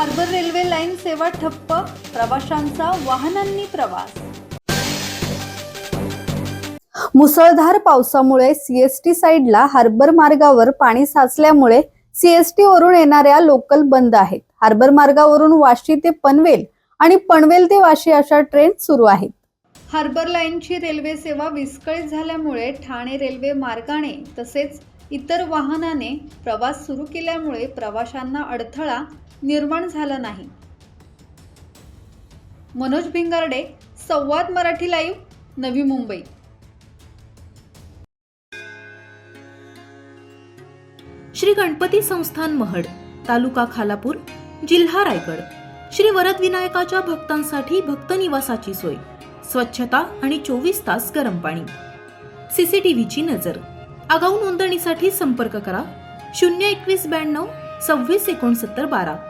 Harbour railway line सेवा ठप्प प्रवाशांचा वाहनांनी प्रवास. मुसळधार पावसामुळे सीएसटी साईडला हार्बर मार्गावर पाणी साचल्यामुळे सीएसटी वरून येणाऱ्या लोकल बंद आहेत. हार्बर मार्गावरून वाशी ते पनवेल आणि पनवेल ते वाशी अशा ट्रेन सुरू आहेत. हार्बर लाईनची रेल्वे सेवा विस्कळीत झाल्यामुळे ठाणे रेल्वे मार्गाने तसेच इतर वाहनाने प्रवास सुरू केल्यामुळे प्रवाशांना अडथळा निर्माण झाला नाही. मनोज भिंगारडे संवाद मराठी लाईव्ह नवी मुंबई. श्री गणपती संस्थान महड तालुका खालापूर जिल्हा रायगड. श्री वरद विनायकाच्या भक्तांसाठी भक्त निवासाची सोय. स्वच्छता आणि चोवीस तास गरम पाणी. सीसीटीव्हीची नजर. आगाऊ नोंदणीसाठी संपर्क करा. शून्य एकवीस ब्याण्णव सव्वीस एकोणसत्तर बारा.